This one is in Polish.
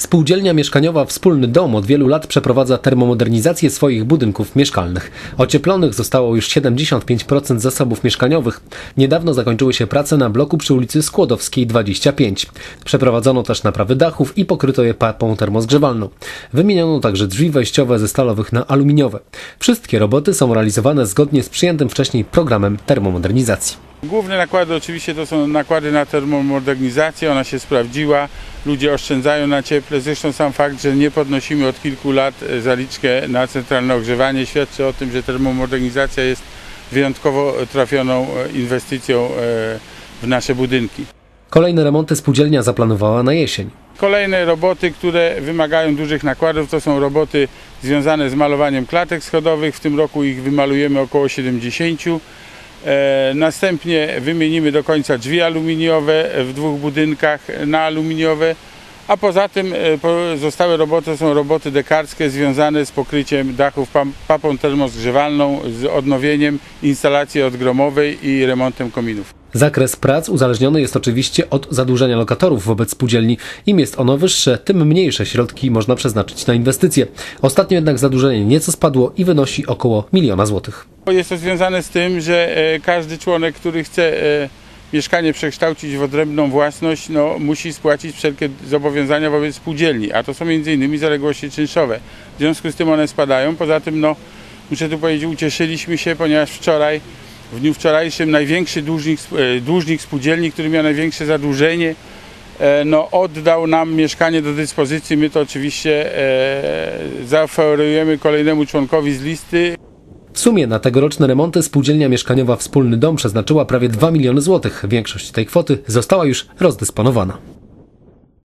Spółdzielnia mieszkaniowa Wspólny Dom od wielu lat przeprowadza termomodernizację swoich budynków mieszkalnych. Ocieplonych zostało już 75% zasobów mieszkaniowych. Niedawno zakończyły się prace na bloku przy ulicy Skłodowskiej 25. Przeprowadzono też naprawy dachów i pokryto je papą termozgrzewalną. Wymieniono także drzwi wejściowe ze stalowych na aluminiowe. Wszystkie roboty są realizowane zgodnie z przyjętym wcześniej programem termomodernizacji. Główne nakłady oczywiście to są nakłady na termomodernizację, ona się sprawdziła, ludzie oszczędzają na cieple, zresztą sam fakt, że nie podnosimy od kilku lat e, zaliczkę na centralne ogrzewanie świadczy o tym, że termomodernizacja jest wyjątkowo trafioną e, inwestycją e, w nasze budynki. Kolejne remonty spółdzielnia zaplanowała na jesień. Kolejne roboty, które wymagają dużych nakładów, to są roboty związane z malowaniem klatek schodowych. W tym roku ich wymalujemy około 70. E, następnie wymienimy do końca drzwi aluminiowe w dwóch budynkach na aluminiowe, a poza tym e, pozostałe roboty są roboty dekarskie związane z pokryciem dachów papą termozgrzewalną, z odnowieniem instalacji odgromowej i remontem kominów. Zakres prac uzależniony jest oczywiście od zadłużenia lokatorów wobec spółdzielni. Im jest ono wyższe, tym mniejsze środki można przeznaczyć na inwestycje. Ostatnio jednak zadłużenie nieco spadło i wynosi około miliona złotych. Jest to związane z tym, że e, każdy członek, który chce e, mieszkanie przekształcić w odrębną własność, no, musi spłacić wszelkie zobowiązania wobec spółdzielni, a to są m.in. zaległości czynszowe. W związku z tym one spadają. Poza tym, no, muszę tu powiedzieć, ucieszyliśmy się, ponieważ wczoraj w dniu wczorajszym największy dłużnik, e, dłużnik spółdzielni, który miał największe zadłużenie, no, oddał nam mieszkanie do dyspozycji. My to oczywiście e, zaoferujemy kolejnemu członkowi z listy. Sumie na tegoroczne remonty spółdzielnia mieszkaniowa Wspólny Dom przeznaczyła prawie 2 miliony złotych. Większość tej kwoty została już rozdysponowana.